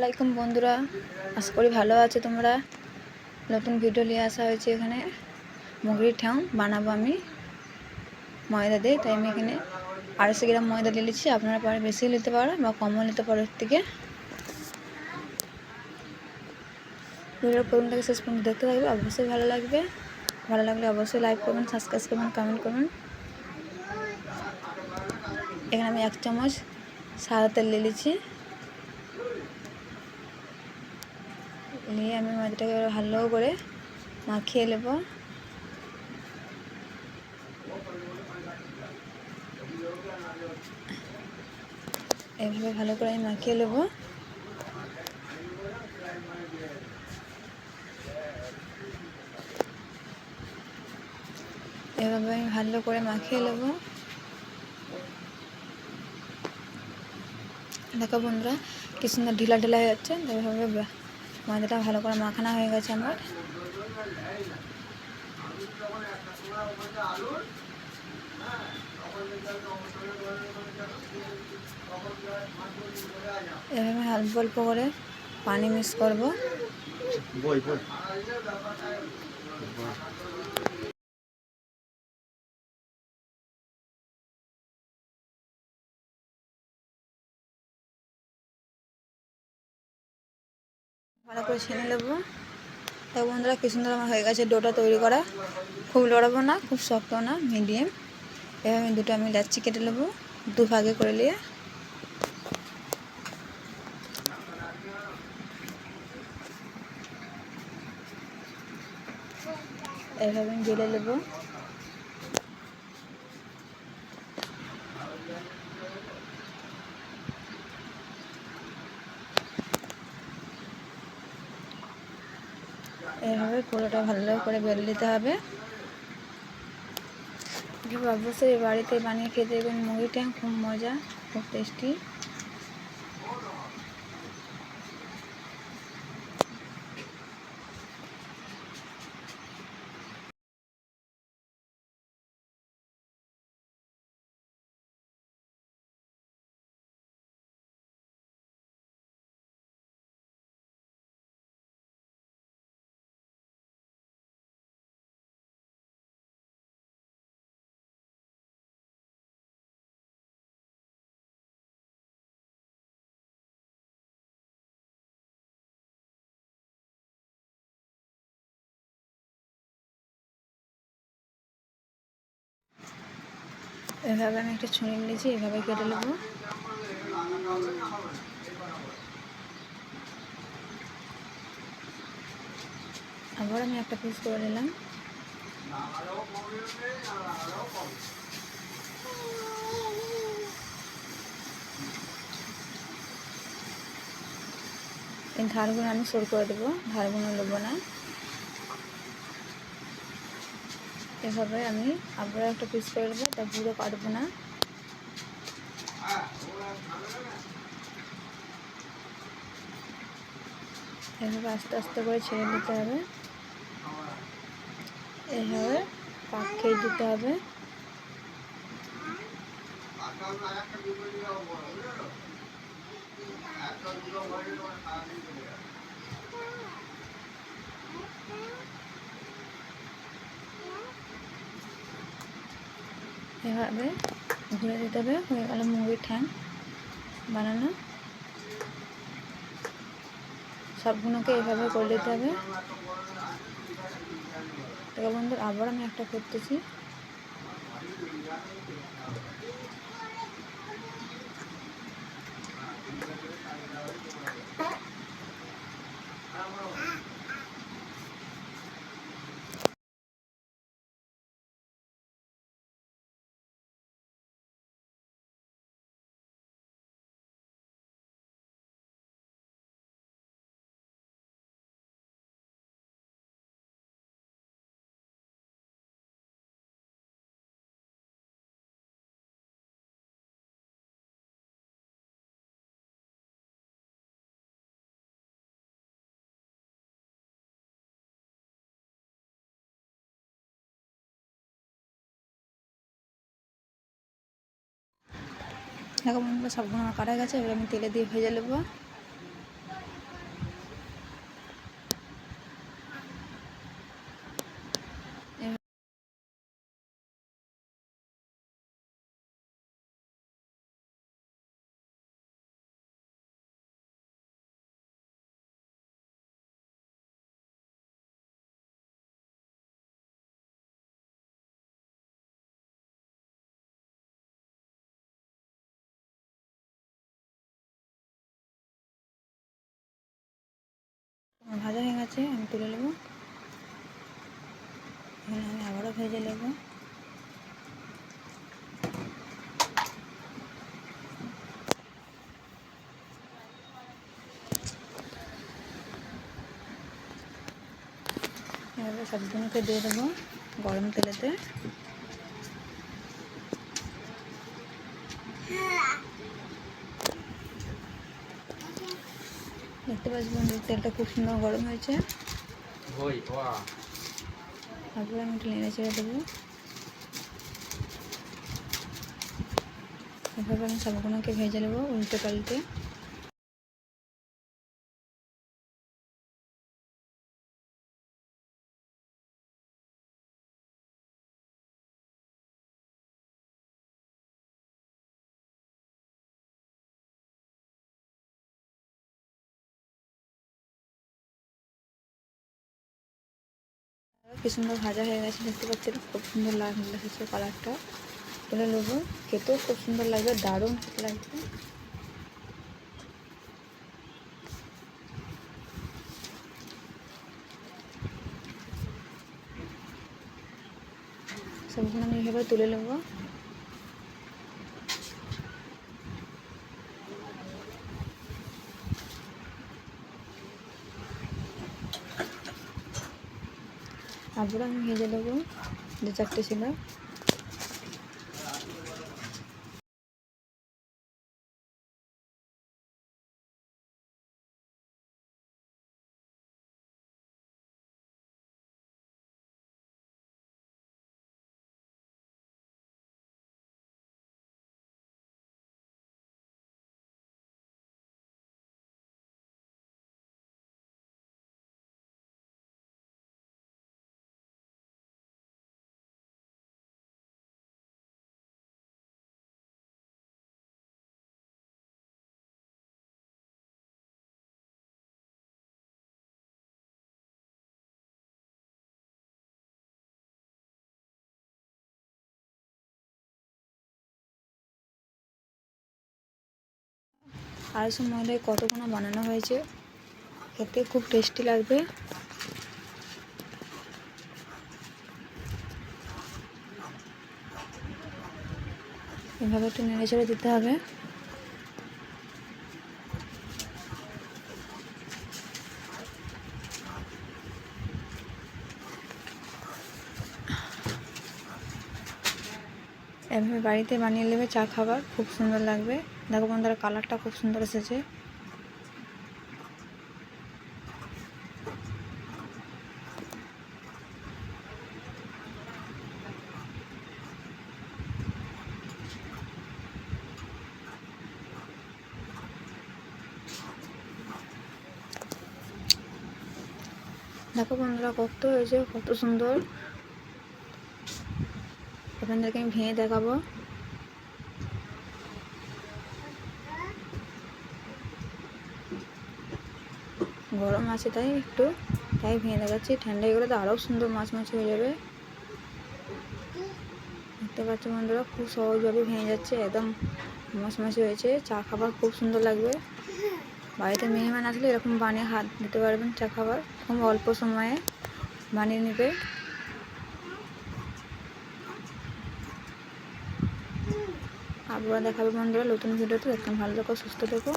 আলাইকুম বন্ধুরা। আশা করি ভালো আছো তোমরা। নতুন ভিডিও নিয়ে আসা হয়েছে এখানে। মুগরির ঠাউ বানাবো আমি। ময়দা দিয়ে, তাই আমি এখানে আড়াইশো গ্রাম ময়দা নিয়ে নিচ্ছি আপনারা পারে বেশি নিতে পারো বা কমও নিতে পারো এর থেকে। ভিডিওর প্রথমটাকে শেষ পর্যন্ত দেখতে থাকবে। অবশ্যই ভালো লাগবে। ভালো লাগলে অবশ্যই লাইক করবেন সাবস্ক্রাইব করবেন কমেন্ট করবেন। এখানে আমি এক চামচ সাদা তেল নিয়ে নিয়ে আমি মাছটাকে ভালো করে মাখিয়ে নেব। এইভাবে ভালো করে আমি মাখিয়ে নেব। এভাবে আমি ভালো করে মাখিয়ে নেব। দেখো বন্ধুরা, কি সুন্দর ঢিলা ঢিলা হয়ে যাচ্ছে। এভাবে ময়দাটা ভালো করে মাখানা হয়ে গেছে আমার। এভাবে অল্প অল্প করে পানি মিক্স করব। ভালো করে ছেনে নেব। তো বন্ধুরা, কি সুন্দর আমার হয়ে গেছে ডোটা তৈরি করা। খুব লড়াবো না, খুব শক্ত না মিডিয়াম এভাবে আমি দুটো আমি লাচ্ছি কেটে নেব, দু ভাগে করে নিয়ে। এভাবে আমি গেলে নেব। পুরোটা ভালো করে বেলে নিতে হবে। অবশ্যই বাড়িতে বানিয়ে খেতে দেবেন মুড়িটা, খুব মজা, খুব টেস্টি। এভাবে আমি একটা ছুঁড়ে নিয়েছি এভাবে কেটে নেব। আবার আমি একটা পিস করে নিলাম। এই ধারগুলো আমি সর করে দেবো, ধারগুলো নেব না। এভাবে আমি আবার একটা পিস করে দেবো তা পুরো কাটবো না। এভাবে আস্তে আস্তে করে ছেড়ে দিতে হবে। এভাবে পাক খেয়ে দিতে হবে। এভাবে ঘুরে দিতে হবে। হয়ে গেল মুরগির ঠ্যাং বানানো। সবগুলোকে এভাবে করে দিতে হবে। তো বন্ধুরা, আবার আমি একটা করতেছি। দেখো সবগুলো আমার কাটা গেছে এবার আমি তেলে দিয়ে ভেজে নেব। গেছে, আমি তুলে নেব। এখানে আমি আবারও ভেজে নেব। এভাবে সবগুলোকে দিয়ে দেবো গরম তেলেতে। দেখতে পাচ্ছি বন্ধুরা তেলটা খুব সুন্দর গরম হয়েছে। তারপরে আমি একটু নেড়ে ছেড়ে দেবো। এভাবে আমি সবগুলোকে ভেজে নেব উল্টে পাল্টে। কি সুন্দর ভাজা হয়ে গেছে, দেখতে পাচ্ছেন খুব সুন্দর লাগছে কালারটা তুলে নেব, খেতেও খুব সুন্দর লাগবে, দারুণ খেতে লাগবে। সবগুলো আমি এভাবে তুলে নেব। তারপরে আমি ভেজে নেব। দু চারটে ছিল। আড়াইশো ময়দায় কতগুলো বানানো হয়েছে? খেতে খুব টেস্টি লাগবে। এভাবে একটু নেড়ে ছেড়ে দিতে হবে। এভাবে বাড়িতে বানিয়ে নেবে চা খাবার, খুব সুন্দর লাগবে। দেখো বন্ধুরা, কালারটা খুব সুন্দর এসেছে। দেখো বন্ধুরা, কত হয়েছে, কত সুন্দর। আপনাদেরকে আমি ভেঙে দেখাবো। গরম আছে তাই একটু, তাই ভেঙে দেখাচ্ছি। ঠান্ডায় গেলে তো আরও সুন্দর মাছ মাছ হয়ে যাবে। দেখতে পাচ্ছ বন্ধুরা, খুব সহজভাবে ভেঙে যাচ্ছে, একদম মাছ মাছি হয়েছে। চা খাবার খুব সুন্দর লাগবে। বাড়িতে মেহমান আসলে এরকম বানিয়ে হাত দিতে পারবেন চা খাবার। খুব অল্প সময়ে বানিয়ে নেবে। আবার দেখাবে বন্ধুরা নতুন ভিডিওতে। একদম ভালো থেকো সুস্থ থেকো।